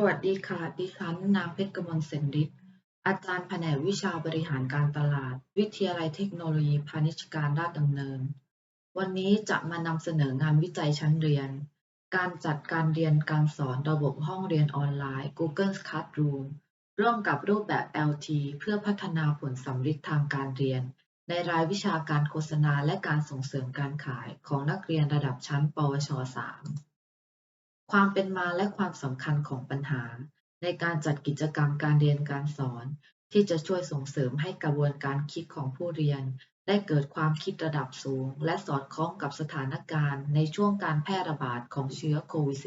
สวัสดีค่ะ ดิฉันนางเพชรกมลเสนฤทธิ์ อาจารย์แผนกวิชาบริหารการตลาด วิทยาลัยเทคโนโลยีพาณิชยการราชดำเนิน วันนี้จะมานำเสนองานวิจัยชั้นเรียน การจัดการเรียนการสอนระบบห้องเรียนออนไลน์ Google Classroom ร่วมกับรูปแบบ LT เพื่อพัฒนาผลสัมฤทธิ์ทางการเรียน ในรายวิชาการโฆษณาและการส่งเสริมการขายของนักเรียนระดับชั้น ปวช 3 ความเป็นมาและความสำคัญของปัญหา ในการจัดกิจกรรมการเรียนการสอน ที่จะช่วยส่งเสริมให้กระบวนการคิดของผู้เรียน ได้เกิดความคิดระดับสูง และสอดคล้องกับสถานการณ์ ในช่วงการแพร่ระบาดของเชื้อโควิด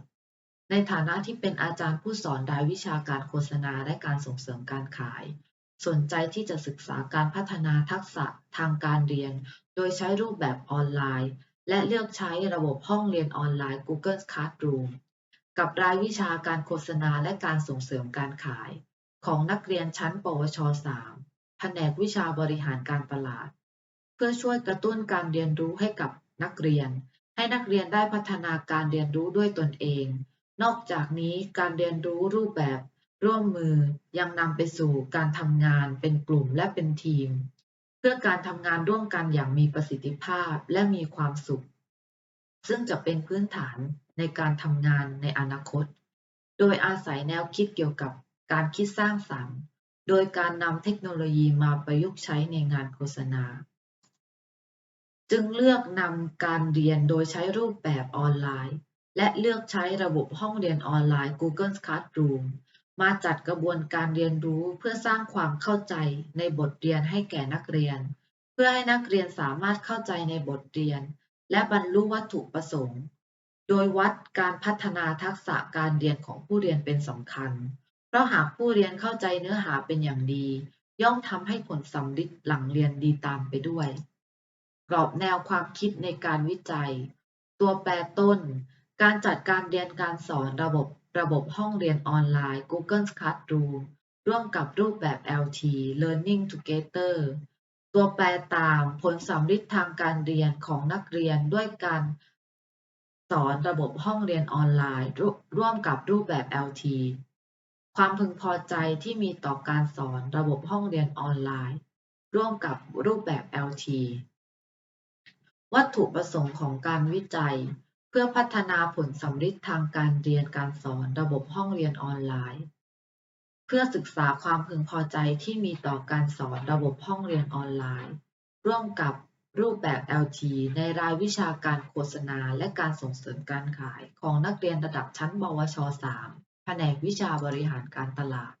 -19 ในฐานะที่เป็นอาจารย์ผู้สอนรายวิชาการโฆษณาและการส่งเสริมการขาย สนใจที่จะศึกษาการพัฒนาทักษะทางการเรียน โดยใช้รูปแบบออนไลน์ และเลือกใช้ระบบห้องเรียนออนไลน์ Google Classroom กับรายวิชาการโฆษณาและการส่งเสริมการขาย ของนักเรียนชั้น ปวช 3 แผนกวิชาบริหารการตลาด เพื่อช่วยกระตุ้นการเรียนรู้ให้กับนักเรียน ให้นักเรียนได้พัฒนาการเรียนรู้ด้วยตนเอง นอกจากนี้การเรียนรู้รูปแบบ ร่วมมือยังนำไปสู่การทำงานเป็นกลุ่มและเป็นทีม เพื่อการทำงานร่วมกันอย่างมีประสิทธิภาพและมีความสุข ซึ่งจะเป็นพื้นฐานในการทำงานในอนาคต โดยอาศัยแนวคิดเกี่ยวกับการคิดสร้างสรรค์ โดยการนำเทคโนโลยีมาประยุกต์ใช้ในงานโฆษณา จึงเลือกนำการเรียนโดยใช้รูปแบบออนไลน์ และเลือกใช้ระบบห้องเรียนออนไลน์ Google Classroom มาจัดกระบวนการเรียนรู้เพื่อสร้างความเข้าใจในบทเรียนให้แก่นักเรียน เพื่อให้นักเรียนสามารถเข้าใจในบทเรียน และบรรลุวัตถุประสงค์ โดยวัดการพัฒนาทักษะการเรียนของผู้เรียนเป็นสำคัญ เพราะหากผู้เรียนเข้าใจเนื้อหาเป็นอย่างดี ย่อมทำให้ผลสำลิดหลังเรียนดีตามไปด้วย กรอบแนวความคิดในการวิจัย ตัวแปรต้น การจัดการเรียนการสอนระบบ ระบบห้องเรียนออนไลน์ Google Classroom ร่วมกับรูปแบบ LT Learning Together ตัวแปรตามผลสำลิดทางการเรียนของนักเรียนด้วยการสอนระบบห้องเรียนออนไลน์ ร่วมกับรูปแบบ LT ความพึงพอใจที่มีต่อการสอนระบบห้องเรียนออนไลน์ ร่วมกับรูปแบบ LT วัตถุประสงค์ของการวิจัย เพื่อพัฒนาผลสำลิดทางการเรียนการสอนระบบห้องเรียนออนไลน์ เพื่อศึกษาความพึงพอใจที่มีต่อการสอนระบบห้องเรียนออนไลน์ ร่วมกับรูปแบบ LT ในรายวิชาการโฆษณาและการส่งเสริมการขายของนักเรียนระดับชั้นปวช 3 แผนกวิชาบริหารการตลาด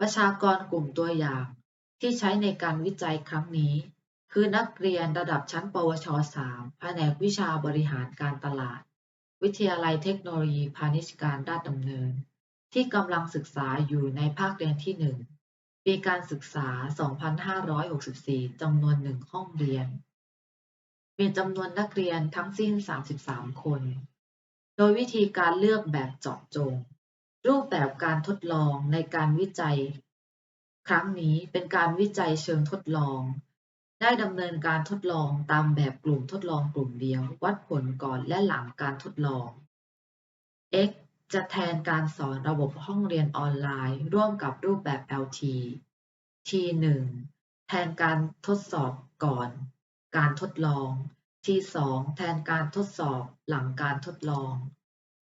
ประชากรกลุ่มตัวอย่างที่ใช้ในการวิจัยครั้งนี้ คือนักเรียนระดับชั้น ปวช 3 แผนกวิชาบริหารการตลาด วิทยาลัยเทคโนโลยีพาณิชยการราชดำเนิน ที่กำลังศึกษาอยู่ในภาคเรียนที่ 1 ปีการศึกษา 2564 จำนวนหนึ่งห้องเรียน มีจำนวนนักเรียนทั้งสิ้น 33 คน โดยวิธีการเลือกแบบเจาะจง รูปแบบการทดลองในการวิจัย ครั้งนี้เป็นการวิจัยเชิงทดลอง ได้ดำเนินการทดลองตามแบบกลุ่มทดลองกลุ่มเดียว วัดผลก่อนและหลังการทดลอง x จะแทนการสอนระบบห้องเรียนออนไลน์ ร่วมกับรูปแบบ LT T 1 แทนการทดสอบก่อน การทดลอง T 2 แทนการทดสอบหลังการทดลอง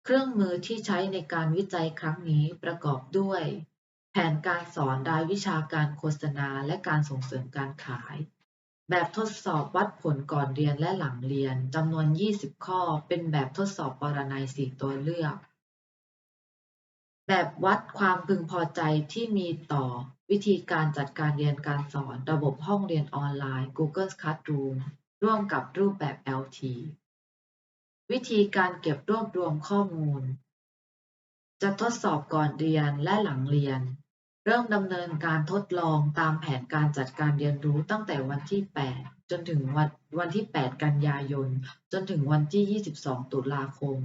เครื่องมือที่ใช้ในการวิจัยครั้งนี้ประกอบด้วย แผนการสอนรายวิชาการโฆษณาและการส่งเสริมการขาย แบบทดสอบวัดผลก่อนเรียนและหลังเรียนจำนวน 20 ข้อ เป็นแบบทดสอบปรนัย4ตัวเลือก แบบวัดความพึงพอใจที่มีต่อวิธีการจัดการเรียนการสอนระบบห้องเรียนออนไลน์ Google Classroom ร่วมกับรูปแบบ LT วิธีการเก็บรวบรวมข้อมูล จะทดสอบก่อนเรียนและหลังเรียน เริ่มดำเนินการทดลองตามแผนการจัดการเรียนรู้ตั้งแต่วันที่ 8 จนถึงวันวันที่ 8 กันยายน จนถึงวันที่ 22 ตุลาคม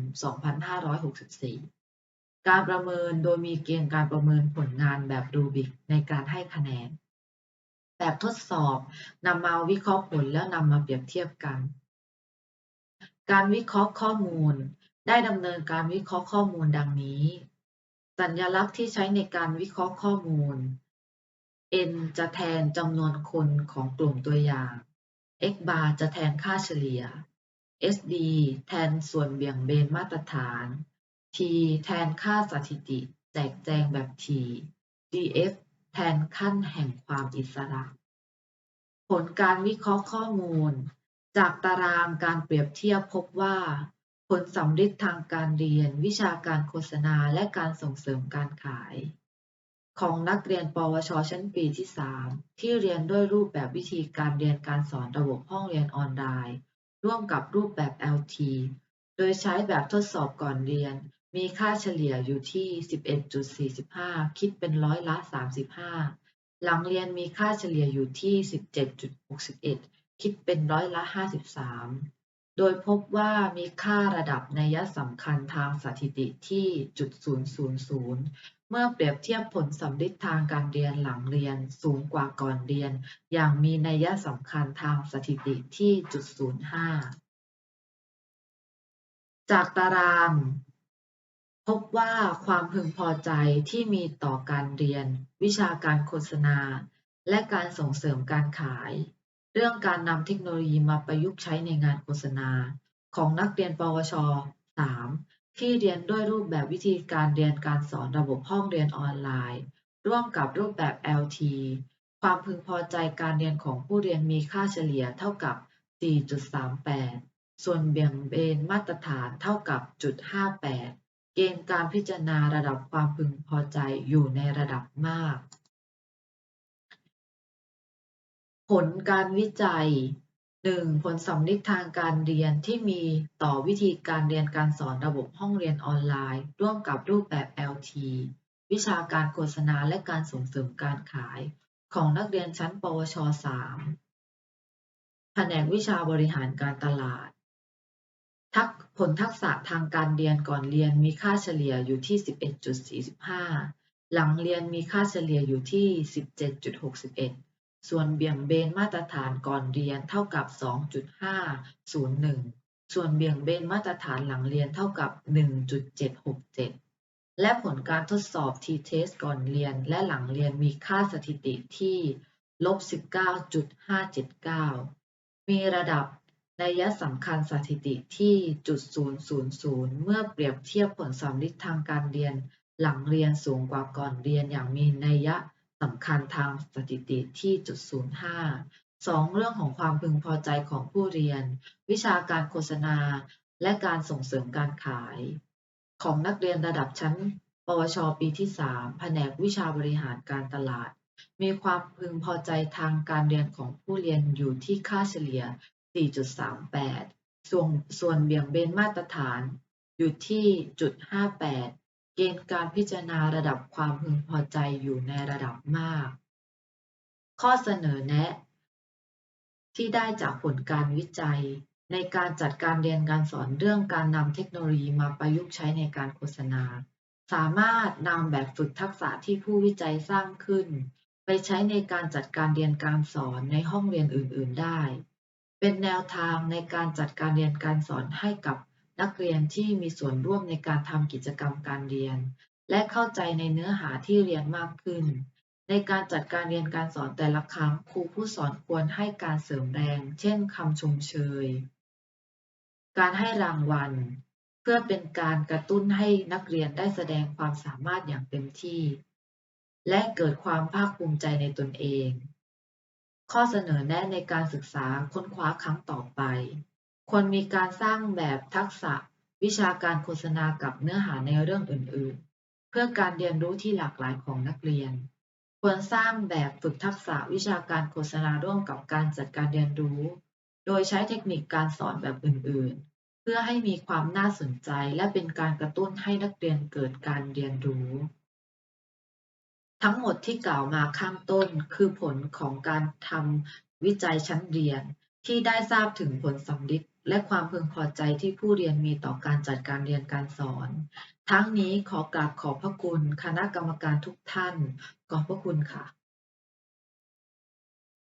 2564 การประเมินโดยมีเกณฑ์การประเมินผลงานแบบรูบิกในการให้คะแนน แบบทดสอบนำมาวิเคราะห์ผลแล้วนำมาเปรียบเทียบกัน การวิเคราะห์ข้อมูลได้ดำเนินการวิเคราะห์ข้อมูลดังนี้ สัญลักษณ์ที่ใช้ในการวิเคราะห์ข้อมูล n จะแทนจำนวนคนของกลุ่มตัวอย่าง x bar จะแทนค่าเฉลี่ย sd แทนส่วนเบี่ยงเบนมาตรฐาน t แทนค่าสถิติ แจกแจงแบบ t df แทนขั้นแห่งความอิสระ ผลการวิเคราะห์ข้อมูล จากตารางการเปรียบเทียบพบว่า ผลสำฤทธิ์ทางการเรียน วิชาการโฆษณาและการส่งเสริมการขาย ของนักเรียน ปวช ชั้นปีที่ 3 ที่เรียนด้วยรูปแบบวิธีการเรียนการสอนระบบห้องเรียนออนไลน์ ร่วมกับรูปแบบ LT โดยใช้แบบทดสอบก่อนเรียน มีค่าเฉลี่ยอยู่ที่ 11.45 คิดเป็นร้อยละ 35 หลังเรียนมีค่าเฉลี่ยอยู่ที่ 17.61 คิดเป็นร้อยละ 53 โดยพบว่ามีค่าระดับนัยสำคัญทางสถิติที่จุด000 เมื่อเปรียบเทียบผลสำฤทธิ์ทางการเรียนหลังเรียนสูงกว่าก่อนเรียน อย่างมีนัยสำคัญทางสถิติที่จุด05 จากตาราง พบว่าความพึงพอใจที่มีต่อการเรียน วิชาการโฆษณา และการส่งเสริมการขาย เรื่องการนำเทคโนโลยีมาประยุกต์ใช้ในงานโฆษณา ของนักเรียนปวช 3 ที่เรียนด้วยรูปแบบวิธีการเรียนการสอนระบบห้องเรียนออนไลน์ ร่วมกับรูปแบบ LT ความพึงพอใจการเรียนของผู้เรียนมีค่าเฉลี่ยเท่ากับ 4.38 ส่วนเบี่ยงเบนมาตรฐานเท่ากับจุด58 เกณฑ์การพิจารณาระดับความพึงพอใจอยู่ในระดับมาก ผลการวิจัย 1. ผลสำลิดทางการเรียนที่มีต่อวิธีการเรียนการสอนระบบห้องเรียนออนไลน์ ร่วมกับรูปแบบ LT วิชาการโฆษณาและการส่งเสริมการขาย ของนักเรียนชั้น ปวช 3 แผนกวิชาบริหารการตลาด ทักผลทักษะทางการเรียนก่อนเรียนมีค่าเฉลี่ยอยู่ที่ 11.45 หลังเรียนมีค่าเฉลี่ยอยู่ที่ 17.61 ส่วนเบี่ยงเบนมาตรฐานก่อนเรียนเท่ากับ 2.501 ส่วนเบี่ยงเบนมาตรฐานหลังเรียนเท่ากับ 1.767 และผลการทดสอบ T-test ก่อนเรียนและหลังเรียนมีค่าสถิติที่ลบ 19.579 มีระดับนัยสำคัญสถิติที่จุด000 เมื่อเปรียบเทียบผลสำลิดทางการเรียนหลังเรียนสูงกว่าก่อนเรียนอย่างมีนัย สำคัญทางสถิติที่จุด05 2. เรื่องของความพึงพอใจของผู้เรียน วิชาการโฆษณา และการส่งเสริมการขาย ของนักเรียนระดับชั้น ปวช ปีที่ 3 แผนกวิชาบริหารการตลาด มีความพึงพอใจทางการเรียนของผู้เรียนอยู่ที่ค่าเฉลี่ย 4.38 ส่วนส่วนเบี่ยงเบนมาตรฐานอยู่ที่จุด58 เกณฑ์การพิจารณาระดับความพึงพอใจอยู่ในระดับมาก ข้อเสนอแนะ ที่ได้จากผลการวิจัย ในการจัดการเรียนการสอนเรื่องการนำเทคโนโลยีมาประยุกต์ใช้ในการโฆษณา สามารถนำแบบฝึกทักษะที่ผู้วิจัยสร้างขึ้น ไปใช้ในการจัดการเรียนการสอนในห้องเรียนอื่น ๆ ได้ เป็นแนวทางในการจัดการเรียนการสอนให้กับ นักเรียนที่มีส่วนร่วมในการทำกิจกรรมการเรียน และเข้าใจในเนื้อหาที่เรียนมากขึ้น ในการจัดการเรียนการสอนแต่ละครั้งครูผู้สอนควรให้การเสริมแรง เช่นคำชมเชย การให้รางวัล เพื่อเป็นการกระตุ้นให้นักเรียนได้แสดงความสามารถอย่างเต็มที่ และเกิดความภาคภูมิใจในตนเอง ข้อเสนอแนะในการศึกษาค้นคว้าครั้งต่อไป ควรมีการสร้างแบบทักษะวิชาการโฆษณากับเนื้อหาในเรื่องอื่น ๆ เพื่อการเรียนรู้ที่หลากหลายของนักเรียน ควรสร้างแบบฝึกทักษะวิชาการโฆษณาร่วมกับการจัดการเรียนรู้ โดยใช้เทคนิคการสอนแบบอื่น ๆ เพื่อให้มีความน่าสนใจและเป็นการกระตุ้นให้นักเรียนเกิดการเรียนรู้ ทั้งหมดที่กล่าวมาข้างต้นคือผลของการทำวิจัยชั้นเรียนที่ได้ทราบถึงผลสำลิด และความพึงพอใจที่ผู้เรียนมีต่อการจัดการเรียนการสอน ทั้งนี้ขอกราบขอบพระคุณคณะกรรมการทุกท่าน ขอบพระคุณค่ะ